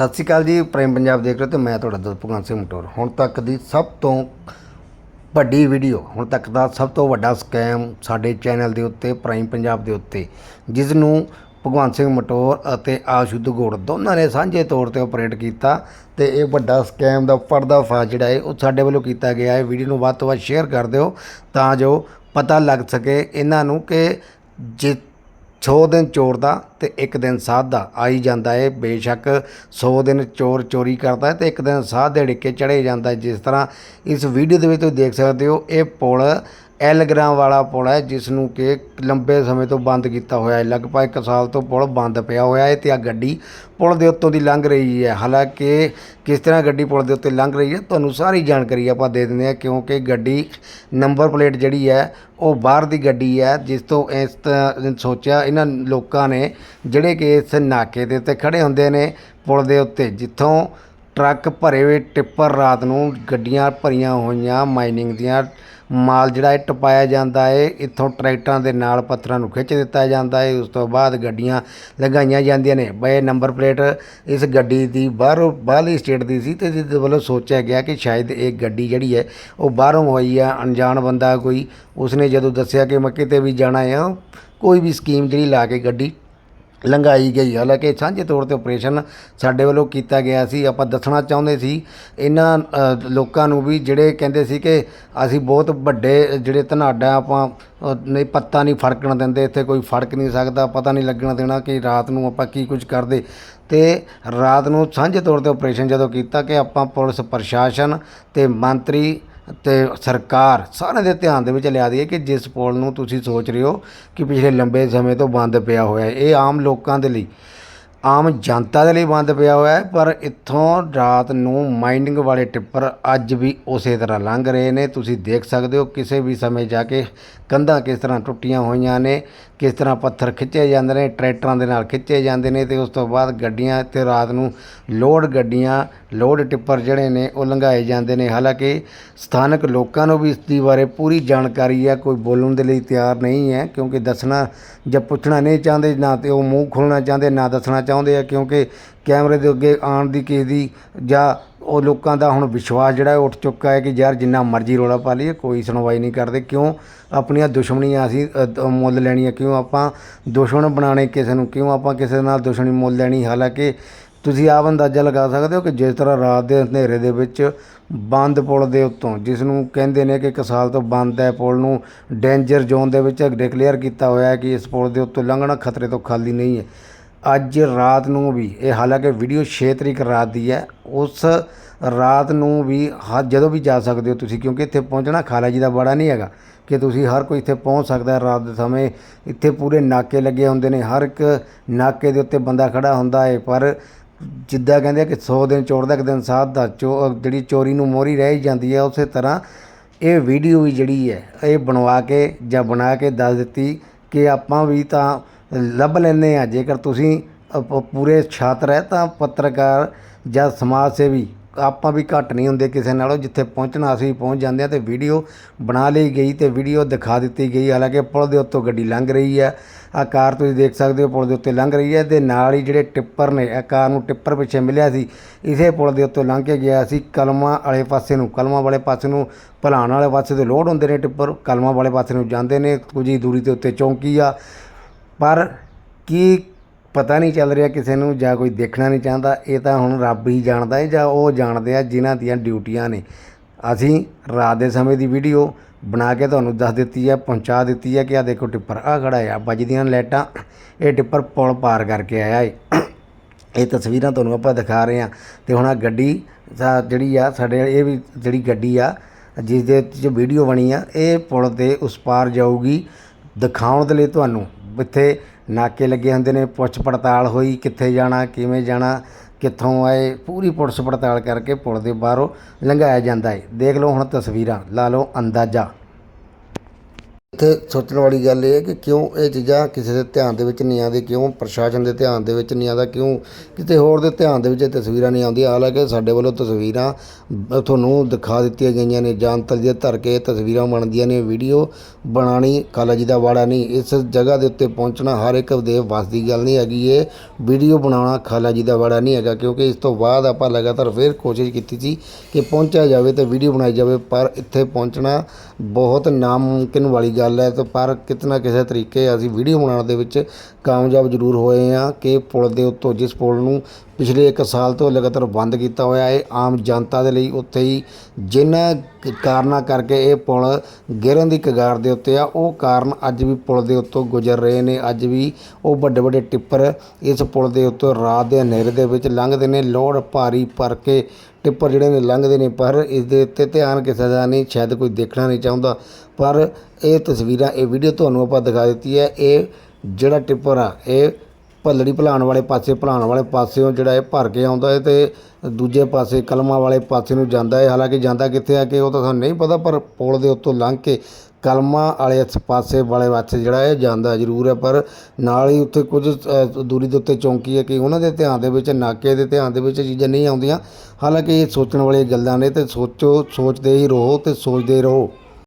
ਸਤਿ ਸ਼੍ਰੀ ਅਕਾਲ ਜੀ ਪ੍ਰਾਈਮ ਪੰਜਾਬ ਦੇਖ ਰਹੇ ਹੋ ਤੇ ਮੈਂ ਤੁਹਾਡਾ ਦੋਸਤ ਭਗਵੰਤ ਸਿੰਘ ਮਟੋਰ। ਹੁਣ ਤੱਕ ਦੀ ਸਭ ਤੋਂ ਵੱਡੀ ਵੀਡੀਓ ਹੁਣ ਤੱਕ ਦਾ ਸਭ ਤੋਂ ਵੱਡਾ ਸਕੈਮ ਸਾਡੇ ਚੈਨਲ ਦੇ ਉੱਤੇ ਪ੍ਰਾਈਮ ਪੰਜਾਬ ਦੇ ਉੱਤੇ ਜਿਸ ਨੂੰ ਭਗਵੰਤ ਸਿੰਘ ਮਟੋਰ ਅਤੇ ਆਸ਼ੁੱਧ ਗੋੜ ਦੋਨਾਂ ਨੇ ਸਾਂਝੇ ਤੌਰ ਤੇ ਆਪਰੇਟ ਕੀਤਾ ਤੇ ਇਹ ਵੱਡਾ ਸਕੈਮ ਦਾ ਪਰਦਾਫਾਸ਼ ਜਿਹੜਾ ਹੈ, ਉਹ ਸਾਡੇ ਵੱਲੋਂ ਕੀਤਾ ਗਿਆ ਹੈ। ਵੀਡੀਓ ਨੂੰ ਵੱਧ ਤੋਂ ਵੱਧ ਸ਼ੇਅਰ ਕਰ ਦਿਓ ਤਾਂ ਜੋ ਪਤਾ ਲੱਗ ਸਕੇ ਇਹਨਾਂ ਨੂੰ ਕਿ ਜੇ 100 ਦਿਨ ਚੋਰ ਦਾ ਤੇ ਇੱਕ ਦਿਨ ਸਾਧ ਦਾ। ਆਈ ਜਾਂਦਾ ਹੈ ਬੇਸ਼ੱਕ 100 ਦਿਨ ਚੋਰ ਚੋਰੀ ਕਰਦਾ ਹੈ ਤੇ ਇੱਕ ਦਿਨ ਸਾਧ ਦੇ ਡਿੱਕੇ ਚੜੇ ਜਾਂਦਾ ਜਿਸ ਤਰ੍ਹਾਂ ਇਸ ਵੀਡੀਓ ਦੇ ਵਿੱਚ ਤੁਸੀਂ ਦੇਖ ਸਕਦੇ ਹੋ, ਇਹ ਪੁਲ ਐਲਗ੍ਰਾਮ ਵਾਲਾ ਪੁਲ ਹੈ ਜਿਸ ਨੂੰ ਕਿ ਲੰਬੇ ਸਮੇਂ ਤੋਂ ਬੰਦ ਕੀਤਾ ਹੋਇਆ ਹੈ। ਲਗਭਗ ਇੱਕ ਸਾਲ ਤੋਂ ਪੁਲ ਬੰਦ ਪਿਆ ਹੋਇਆ ਹੈ ਤੇ ਆ ਗੱਡੀ ਪੁਲ ਦੇ ਉੱਤੋਂ ਦੀ ਲੰਘ ਰਹੀ ਹੈ। ਹਾਲਾਂਕਿ ਕਿਸ ਤਰ੍ਹਾਂ ਗੱਡੀ ਪੁਲ ਦੇ ਉੱਤੇ ਲੰਘ ਰਹੀ ਹੈ, ਤੁਹਾਨੂੰ ਸਾਰੀ ਜਾਣਕਾਰੀ ਆਪਾਂ ਦੇ ਦਿੰਦੇ ਹਾਂ, ਕਿਉਂਕਿ ਗੱਡੀ ਨੰਬਰ ਪਲੇਟ ਜਿਹੜੀ ਹੈ, ਉਹ ਬਾਹਰ ਦੀ ਗੱਡੀ ਹੈ, ਜਿਸ ਤੋਂ ਇਸ ਤਰ੍ਹਾਂ ਸੋਚਿਆ ਇਹਨਾਂ ਲੋਕਾਂ ਨੇ ਜਿਹੜੇ ਕਿ ਇਸ ਨਾਕੇ ਦੇ ਉੱਤੇ ਖੜੇ ਹੁੰਦੇ ਨੇ ਪੁਲ ਦੇ ਉੱਤੇ, ਜਿੱਥੋਂ ਟਰੱਕ ਭਰੇ ਹੋਏ ਟਿੱਪਰ ਰਾਤ ਨੂੰ ਗੱਡੀਆਂ ਭਰੀਆਂ ਹੋਈਆਂ, ਮਾਈਨਿੰਗ ਦੀਆਂ ਮਾਲ ਜਿਹੜਾ ਹੈ ਟਪਾਇਆ ਜਾਂਦਾ ਹੈ ਇੱਥੋਂ ਟਰੈਕਟਰਾਂ ਦੇ ਨਾਲ ਪੱਥਰਾਂ ਨੂੰ ਖਿੱਚ ਦਿੱਤਾ ਜਾਂਦਾ ਹੈ ਉਸ ਤੋਂ ਬਾਅਦ ਗੱਡੀਆਂ ਲਗਾਈਆਂ ਜਾਂਦੀਆਂ ਨੇ। ਬਈ ਨੰਬਰ ਪਲੇਟ ਇਸ ਗੱਡੀ ਦੀ ਬਾਹਰੋਂ ਬਾਹਰਲੀ ਸਟੇਟ ਦੀ ਸੀ ਤੇ ਜਿਸ ਵੱਲੋਂ ਸੋਚਿਆ ਗਿਆ ਕਿ ਸ਼ਾਇਦ ਇਹ ਗੱਡੀ ਜਿਹੜੀ ਹੈ ਉਹ ਬਾਹਰੋਂ ਹੋਈ ਆ, ਅਣਜਾਣ ਬੰਦਾ ਕੋਈ। ਉਸਨੇ ਜਦੋਂ ਦੱਸਿਆ ਕਿ ਮੈਂ ਕਿਤੇ ਵੀ ਜਾਣਾ ਆ, ਕੋਈ ਵੀ ਸਕੀਮ ਜਿਹੜੀ ਲਾ ਕੇ ਗੱਡੀ ਲੰਘਾਈ ਗਈ। ਹਾਲਾਂਕਿ ਸਾਂਝੇ ਤੌਰ ਤੇ ਆਪਰੇਸ਼ਨ ਸਾਡੇ ਵੱਲੋਂ ਕੀਤਾ ਗਿਆ ਸੀ। ਆਪਾਂ ਦੱਸਣਾ ਚਾਹੁੰਦੇ ਸੀ, ਇਹਨਾਂ ਲੋਕਾਂ ਨੂੰ ਵੀ ਜਿਹੜੇ ਕਹਿੰਦੇ ਸੀ ਕਿ ਅਸੀਂ ਬਹੁਤ ਵੱਡੇ ਜਿਹੜੇ ਧਨਾਡਾ ਆਪਾਂ ਨਹੀਂ, ਪੱਤਾ ਨਹੀਂ ਫੜਕਣ ਦਿੰਦੇ, ਇੱਥੇ ਕੋਈ ਫੜਕ ਨਹੀਂ ਸਕਦਾ, ਪਤਾ ਨਹੀਂ ਲੱਗਣਾ ਦੇਣਾ ਕਿ ਰਾਤ ਨੂੰ ਆਪਾਂ ਕੀ ਕੁਝ ਕਰਦੇ। ਤੇ ਰਾਤ ਨੂੰ ਸਾਂਝੇ ਤੌਰ ਤੇ ਆਪਰੇਸ਼ਨ ਜਦੋਂ ਕੀਤਾ ਕਿ ਆਪਾਂ ਪੁਲਿਸ ਪ੍ਰਸ਼ਾਸਨ ਤੇ ਮੰਤਰੀ ਤੇ ਸਰਕਾਰ ਸਾਰਿਆਂ ਦੇ ਧਿਆਨ ਦੇ ਵਿੱਚ ਲਿਆ ਹੈ ਕਿ ਜਿਸ ਪੁਲ ਨੂੰ ਤੁਸੀਂ ਸੋਚ ਰਹੇ ਹੋ ਕਿ ਪਿਛਲੇ ਲੰਬੇ ਸਮੇਂ ਤੋਂ ਬੰਦ ਪਿਆ ਹੋਇਆ ਇਹ ਆਮ ਲੋਕਾਂ ਦੇ ਲਈ ਆਮ ਜਨਤਾ ਦੇ ਲਈ ਬੰਦ ਪਿਆ ਹੋਇਆ ਹੈ, ਪਰ ਇੱਥੋਂ ਰਾਤ ਨੂੰ ਮਾਈਨਿੰਗ ਵਾਲੇ ਟਿੱਪਰ ਅੱਜ ਵੀ ਉਸੇ ਤਰ੍ਹਾਂ ਲੰਘ ਰਹੇ ਨੇ। ਤੁਸੀਂ ਦੇਖ ਸਕਦੇ ਹੋ ਕਿਸੇ ਵੀ ਸਮੇਂ ਜਾ ਕੇ ਕੰਧਾਂ ਕਿਸ ਤਰ੍ਹਾਂ ਟੁੱਟੀਆਂ ਹੋਈਆਂ ਨੇ, ਕਿਸ ਤਰ੍ਹਾਂ ਪੱਥਰ ਖਿੱਚੇ ਜਾਂਦੇ ਨੇ, ਟਰੈਕਟਰਾਂ ਦੇ ਨਾਲ ਖਿੱਚੇ ਜਾਂਦੇ ਨੇ ਤੇ ਉਸ ਤੋਂ ਬਾਅਦ ਗੱਡੀਆਂ ਤੇ ਰਾਤ ਨੂੰ ਲੋਡ ਗੱਡੀਆਂ, ਲੋਡ ਟਿੱਪਰ ਜਿਹੜੇ ਨੇ ਉਹ ਲੰਘਾਏ ਜਾਂਦੇ ਨੇ। ਹਾਲਾਂਕਿ ਸਥਾਨਕ ਲੋਕਾਂ ਨੂੰ ਵੀ ਇਸ ਦੀ ਬਾਰੇ ਪੂਰੀ ਜਾਣਕਾਰੀ ਹੈ, ਕੋਈ ਬੋਲਣ ਦੇ ਲਈ ਤਿਆਰ ਨਹੀਂ ਹੈ, ਕਿਉਂਕਿ ਦੱਸਣਾ ਜਾਂ ਪੁੱਛਣਾ ਨਹੀਂ ਚਾਹੁੰਦੇ, ਨਾ ਤੇ ਉਹ ਮੂੰਹ ਖੋਲਣਾ ਚਾਹੁੰਦੇ, ਨਾ ਦੱਸਣਾ ਚਾਹੁੰਦੇ ਆ ਕਿਉਂਕਿ ਕੈਮਰੇ ਦੇ ਅੱਗੇ ਆਉਣ ਦੀ ਕਿਸੇ ਦੀ ਜਾਂ ਉਹ ਲੋਕਾਂ ਦਾ ਹੁਣ ਵਿਸ਼ਵਾਸ ਜਿਹੜਾ ਉੱਠ ਚੁੱਕਾ ਹੈ ਕਿ ਯਾਰ ਜਿੰਨਾ ਮਰਜ਼ੀ ਰੋਲਾ ਪਾ ਲਈਏ, ਕੋਈ ਸੁਣਵਾਈ ਨਹੀਂ ਕਰਦੇ। ਕਿਉਂ? ਆਪਣੀਆਂ ਦੁਸ਼ਮਣੀਆਂ ਅਸੀਂ ਮੁੱਲ ਲੈਣੀਆਂ। ਕਿਉਂ ਆਪਾਂ ਦੁਸ਼ਮਣ ਬਣਾਣੇ ਕਿਸੇ ਨੂੰ? ਕਿਉਂ ਆਪਾਂ ਕਿਸੇ ਨਾਲ ਦੁਸ਼ਮਣੀ ਮੁੱਲ ਲੈਣੀ? ਹਾਲਾਂਕਿ ਤੁਸੀਂ ਆਪ ਅੰਦਾਜ਼ਾ ਲਗਾ ਸਕਦੇ ਹੋ ਕਿ ਜਿਸ ਤਰ੍ਹਾਂ ਰਾਤ ਦੇ ਹਨੇਰੇ ਦੇ ਵਿੱਚ ਬੰਦ ਪੁਲ ਦੇ ਉੱਤੋਂ, ਜਿਸ ਨੂੰ ਕਹਿੰਦੇ ਨੇ ਕਿ ਇੱਕ ਸਾਲ ਤੋਂ ਬੰਦ ਹੈ ਪੁਲ ਨੂੰ ਡੇਂਜਰ ਜ਼ੋਨ ਦੇ ਵਿੱਚ ਡਿਕਲੇਅਰ ਕੀਤਾ ਹੋਇਆ ਹੈ ਕਿ ਇਸ ਪੁਲ ਦੇ ਉੱਤੋਂ ਲੰਘਣਾ ਖਤਰੇ ਤੋਂ ਖਾਲੀ ਨਹੀਂ ਹੈ। ਅੱਜ ਰਾਤ ਨੂੰ ਵੀ, ਇਹ ਹਾਲਾਂਕਿ ਵੀਡੀਓ ਛੇ ਤਰੀਕ ਰਾਤ ਦੀ ਹੈ, ਉਸ ਰਾਤ ਨੂੰ ਵੀ ਹ- ਜਦੋਂ ਵੀ ਜਾ ਸਕਦੇ ਹੋ ਤੁਸੀਂ, ਕਿਉਂਕਿ ਇੱਥੇ ਪਹੁੰਚਣਾ ਖਾਲਾ ਜੀ ਦਾ ਬੜਾ ਨਹੀਂ ਹੈਗਾ, ਕਿ ਤੁਸੀਂ ਹਰ ਕੋਈ ਇੱਥੇ ਪਹੁੰਚ ਸਕਦਾ ਹੈ ਰਾਤ ਦੇ ਸਮੇਂ, ਇੱਥੇ ਪੂਰੇ ਨਾਕੇ ਲੱਗੇ ਹੁੰਦੇ ਨੇ, ਹਰ ਇੱਕ ਨਾਕੇ ਦੇ ਉੱਤੇ ਬੰਦਾ ਖੜਾ ਹੁੰਦਾ ਹੈ, ਪਰ ਜਿੱਦਾਂ ਕਹਿੰਦੇ ਕਿ 100 ਦਿਨ ਚੋਰ ਦਾ ਇੱਕ ਦਿਨ ਸਾਧ ਦਾ, ਚੋ ਜਿਹੜੀ ਚੋਰੀ ਨੂੰ ਮੋਰੀ ਰਹਿ ਹੀ ਜਾਂਦੀ ਹੈ, ਉਸੇ ਤਰ੍ਹਾਂ ਇਹ ਵੀਡੀਓ ਵੀ ਜਿਹੜੀ ਹੈ, ਇਹ ਬਣਵਾ ਕੇ ਜਾਂ ਬਣਾ ਕੇ ਦੱਸ ਦਿੱਤੀ ਕਿ ਆਪਾਂ ਵੀ ਤਾਂ ਲੱਭ ਲੈਂਦੇ ਆ ਜੇਕਰ ਤੁਸੀਂ ਪੂਰੇ ਛਾਤਰ ਹੈ ਤਾਂ ਪੱਤਰਕਾਰ ਜਾਂ ਸਮਾਜ ਸੇਵੀ, ਆਪਾਂ ਵੀ ਘੱਟ ਨਹੀਂ ਹੁੰਦੇ ਕਿਸੇ ਨਾਲੋਂ। ਜਿੱਥੇ ਪਹੁੰਚਣਾ ਅਸੀਂ ਪਹੁੰਚ ਜਾਂਦੇ ਆ ਤੇ ਵੀਡੀਓ ਬਣਾ ਲਈ ਗਈ ਤੇ ਵੀਡੀਓ ਦਿਖਾ ਦਿੱਤੀ ਗਈ। ਹਾਲਾਂਕਿ ਪੁਲ ਦੇ ਉੱਤੋਂ ਗੱਡੀ ਲੰਘ ਰਹੀ ਹੈ। ਆ ਕਾਰ ਤੁਸੀਂ ਦੇਖ ਸਕਦੇ ਹੋ, ਪੁਲ ਦੇ ਉੱਤੇ ਲੰਘ ਰਹੀ ਹੈ। ਤੇ ਨਾਲ ਹੀ ਜਿਹੜੇ ਟਿੱਪਰ ਨੇ, ਇਹ ਕਾਰ ਨੂੰ ਟਿੱਪਰ ਪਿੱਛੇ ਮਿਲਿਆ ਸੀ। ਇਸੇ ਪੁਲ ਦੇ ਉੱਤੋਂ ਲੰਘ ਕੇ ਗਿਆ ਸੀ। ਕਲਮਾ ਵਾਲੇ ਪਾਸੇ ਨੂੰ, ਕਲਮਾ ਵਾਲੇ ਪਾਸੇ ਨੂੰ, ਭਲਾਣ ਵਾਲੇ ਪਾਸੇ ਤੋਂ ਲੋਡ ਹੁੰਦੇ ਨੇ ਟਿੱਪਰ। ਕਲਮਾ ਵਾਲੇ ਪਾਸੇ ਨੂੰ ਜਾਂਦੇ ਨੇ। ਕੁਝ ਹੀ ਦੂਰੀ ਤੇ ਉੱਤੇ ਚੌਂਕੀ ਆ। ਪਰ ਕੀ ਪਤਾ ਨਹੀਂ ਚੱਲ ਰਿਹਾ ਕਿਸੇ ਨੂੰ ਜਾਂ ਕੋਈ ਦੇਖਣਾ ਨਹੀਂ ਚਾਹੁੰਦਾ। ਇਹ ਤਾਂ ਹੁਣ ਰੱਬ ਹੀ ਜਾਣਦਾ ਹੈ ਜਾਂ ਉਹ ਜਾਣਦੇ ਆ ਜਿਨ੍ਹਾਂ ਦੀਆਂ ਡਿਊਟੀਆਂ ਨੇ। ਅਸੀਂ ਰਾਤ ਦੇ ਸਮੇਂ ਦੀ ਵੀਡੀਓ ਬਣਾ ਕੇ ਤੁਹਾਨੂੰ ਦੱਸ ਦਿੱਤੀ ਹੈ, ਪਹੁੰਚਾ ਦਿੱਤੀ ਹੈ ਕਿ ਆ ਦੇਖੋ ਟਿੱਪਰ ਆ ਖੜਾ ਆ, ਵੱਜਦੀਆਂ ਲਾਈਟਾਂ, ਇਹ ਟਿੱਪਰ ਪੁਲ ਪਾਰ ਕਰਕੇ ਆਇਆ ਹੈ ਇਹ ਤਸਵੀਰਾਂ ਤੁਹਾਨੂੰ ਆਪਾਂ ਦਿਖਾ ਰਹੇ ਹਾਂ। ਤੇ ਹੁਣ ਆ ਗੱਡੀ ਸਾ- ਜਿਹੜੀ ਆ, ਸਾਡੇ ਇਹ ਵੀ ਜਿਹੜੀ ਗੱਡੀ ਆ ਜਿਸ ਦੇ ਚ ਵੀਡੀਓ ਬਣੀ ਆ, ਇਹ ਪੁਲ 'ਤੇ ਉਸ ਪਾਰ ਜਾਊਗੀ। ਦਿਖਾਉਣ ਦੇ ਲਈ ਤੁਹਾਨੂੰ ਇੱਥੇ ਨਾਕੇ ਲੱਗੇ ਹੁੰਦੇ ਨੇ, ਪੁੱਛ ਪੜਤਾਲ ਹੋਈ ਕਿੱਥੇ ਜਾਣਾ, ਕਿਵੇਂ ਜਾਣਾ, ਕਿੱਥੋਂ ਆਏ, ਪੂਰੀ ਪੁਲਿਸ ਪੜਤਾਲ ਕਰਕੇ ਪੁਲ ਦੇ ਬਾਹਰੋਂ ਲੰਘਾਇਆ ਜਾਂਦਾ ਹੈ ਦੇਖ ਲਓ ਹੁਣ ਤਸਵੀਰਾਂ, ਲਾ ਲਓ ਅੰਦਾਜ਼ਾ। ਇੱਥੇ ਸੋਚਣ ਵਾਲੀ ਗੱਲ ਇਹ ਹੈ ਕਿ ਕਿਉਂ ਇਹ ਚੀਜ਼ਾਂ ਕਿਸੇ ਦੇ ਧਿਆਨ ਦੇ ਵਿੱਚ ਨਹੀਂ ਆਉਂਦੀ ਕਿਉਂ ਪ੍ਰਸ਼ਾਸਨ ਦੇ ਧਿਆਨ ਦੇ ਵਿੱਚ ਨਹੀਂ ਆਉਂਦਾ, ਕਿਉਂ ਕਿਤੇ ਹੋਰ ਦੇ ਧਿਆਨ ਦੇ ਵਿੱਚ ਇਹ ਤਸਵੀਰਾਂ ਨਹੀਂ ਆਉਂਦੀਆਂ। ਹਾਲਾਂਕਿ ਸਾਡੇ ਵੱਲੋਂ ਤਸਵੀਰਾਂ ਤੁਹਾਨੂੰ ਦਿਖਾ ਦਿੱਤੀਆਂ ਗਈਆਂ ਨੇ ਜਾਣਤਲ ਦੀਆਂ ਧਰ ਕੇ ਤਸਵੀਰਾਂ ਬਣਦੀਆਂ ਨੇ, ਵੀਡੀਓ ਬਣਾਉਣੀ ਕਾਲਾ ਜੀ ਦਾ ਵਾੜਾ ਨਹੀਂ, ਇਸ ਜਗ੍ਹਾ ਦੇ ਉੱਤੇ ਪਹੁੰਚਣਾ ਹਰ ਇੱਕ ਦੇ ਵੱਸ ਦੀ ਗੱਲ ਨਹੀਂ ਹੈਗੀ, ਇਹ ਵੀਡੀਓ ਬਣਾਉਣਾ ਖਾਲਾ ਜੀ ਦਾ ਵਾੜਾ ਨਹੀਂ ਹੈਗਾ, ਕਿਉਂਕਿ ਇਸ ਤੋਂ ਬਾਅਦ ਆਪਾਂ ਲਗਾਤਾਰ ਫਿਰ ਕੋਸ਼ਿਸ਼ ਕੀਤੀ ਸੀ ਕਿ ਪਹੁੰਚਿਆ ਜਾਵੇ ਤੇ ਵੀਡੀਓ ਬਣਾਈ ਜਾਵੇ, ਪਰ ਇੱਥੇ ਪਹੁੰਚਣਾ ਬਹੁਤ ਨਾਮੁਮਕਿਨ ਵਾਲੀ ਗੱਲ ਹੈ ਤੇ ਪਰ ਕਿਤਨਾ ਕਿਸੇ ਤਰੀਕੇ ਅਸੀਂ ਵੀਡੀਓ ਬਣਾਉਣ ਦੇ ਵਿੱਚ ਕਾਮਯਾਬ ਜ਼ਰੂਰ ਹੋਏ ਹਾਂ ਕਿ ਪੁਲ ਦੇ ਉੱਤੋਂ ਜਿਸ ਪੁਲ ਨੂੰ ਪਿਛਲੇ 1 ਸਾਲ ਤੋਂ ਲਗਾਤਾਰ ਬੰਦ ਕੀਤਾ ਹੋਇਆ ਹੈ, ਆਮ ਜਨਤਾ ਦੇ ਲਈ ਉੱਥੇ ਹੀ ਜਿਨ੍ਹਾਂ ਕਾਰਨਾਂ ਕਰਕੇ ਇਹ ਪੁਲ ਗਿਰਨ ਦੀ ਕਗਾਰ ਦੇ ਉੱਤੇ ਆ। ਉਹ ਕਾਰਨ ਅੱਜ ਵੀ ਪੁਲ ਦੇ ਉੱਤੋਂ ਗੁਜ਼ਰ ਰਹੇ ਨੇ। ਅੱਜ ਵੀ ਉਹ ਵੱਡੇ ਵੱਡੇ ਟਿੱਪਰ ਇਸ ਪੁਲ ਦੇ ਉੱਤੋਂ ਰਾਤ ਦੇ ਹਨੇਰੇ ਦੇ ਵਿੱਚ ਲੰਘਦੇ ਨੇ। ਲੋਡ ਭਾਰੀ ਭਰ ਕੇ ਟਿੱਪਰ ਜਿਹੜੇ ਨੇ ਲੰਘਦੇ ਨੇ, ਪਰ ਇਸ ਦੇ ਉੱਤੇ ਧਿਆਨ ਕਿਸੇ ਦਾ ਨਹੀਂ, ਸ਼ਾਇਦ ਕੋਈ ਦੇਖਣਾ ਨਹੀਂ ਚਾਹੁੰਦਾ। ਪਰ ਇਹ ਤਸਵੀਰਾਂ, ਇਹ ਵੀਡੀਓ ਤੁਹਾਨੂੰ ਆਪਾਂ ਦਿਖਾ ਦਿੱਤੀ ਹੈ। ਇਹ ਜਿਹੜਾ ਟਿੱਪਰ ਆ, ਇਹ ਭੱਲੜੀ ਭਲਾਣ ਵਾਲੇ ਪਾਸੇ, ਭਲਾਣ ਵਾਲੇ ਪਾਸਿਓਂ ਜਿਹੜਾ ਇਹ ਭਰ ਕੇ ਆਉਂਦਾ ਹੈ ਤੇ ਦੂਜੇ ਪਾਸੇ ਕਲਮਾਂ ਵਾਲੇ ਪਾਸੇ ਨੂੰ ਜਾਂਦਾ ਹੈ। ਹਾਲਾਂਕਿ ਜਾਂਦਾ ਕਿੱਥੇ ਆ ਕਿ ਉਹ ਤਾਂ ਸਾਨੂੰ ਨਹੀਂ ਪਤਾ, ਪਰ ਪੁਲ ਦੇ ਉੱਤੋਂ ਲੰਘ ਕੇ ਕਲਮਾਂ ਵਾਲੇ ਪਾਸੇ ਵਾਲੇ ਪਾਸੇ ਜਿਹੜਾ ਇਹ ਜਾਂਦਾ ਜ਼ਰੂਰ ਹੈ। ਪਰ ਨਾਲ ਹੀ ਉੱਥੇ ਕੁਝ ਦੂਰੀ ਦੇ ਉੱਤੇ ਚੌਂਕੀ ਹੈ ਕਿ ਉਹਨਾਂ ਦੇ ਧਿਆਨ ਦੇ ਵਿੱਚ, ਨਾਕੇ ਦੇ ਧਿਆਨ ਦੇ ਵਿੱਚ ਚੀਜ਼ਾਂ ਨਹੀਂ ਆਉਂਦੀਆਂ। ਹਾਲਾਂਕਿ ਇਹ ਸੋਚਣ ਵਾਲੀਆਂ ਗੱਲਾਂ ਨੇ ਤੇ ਸੋਚੋ, ਸੋਚਦੇ ਹੀ ਰਹੋ ਤੇ ਸੋਚਦੇ ਰਹੋ।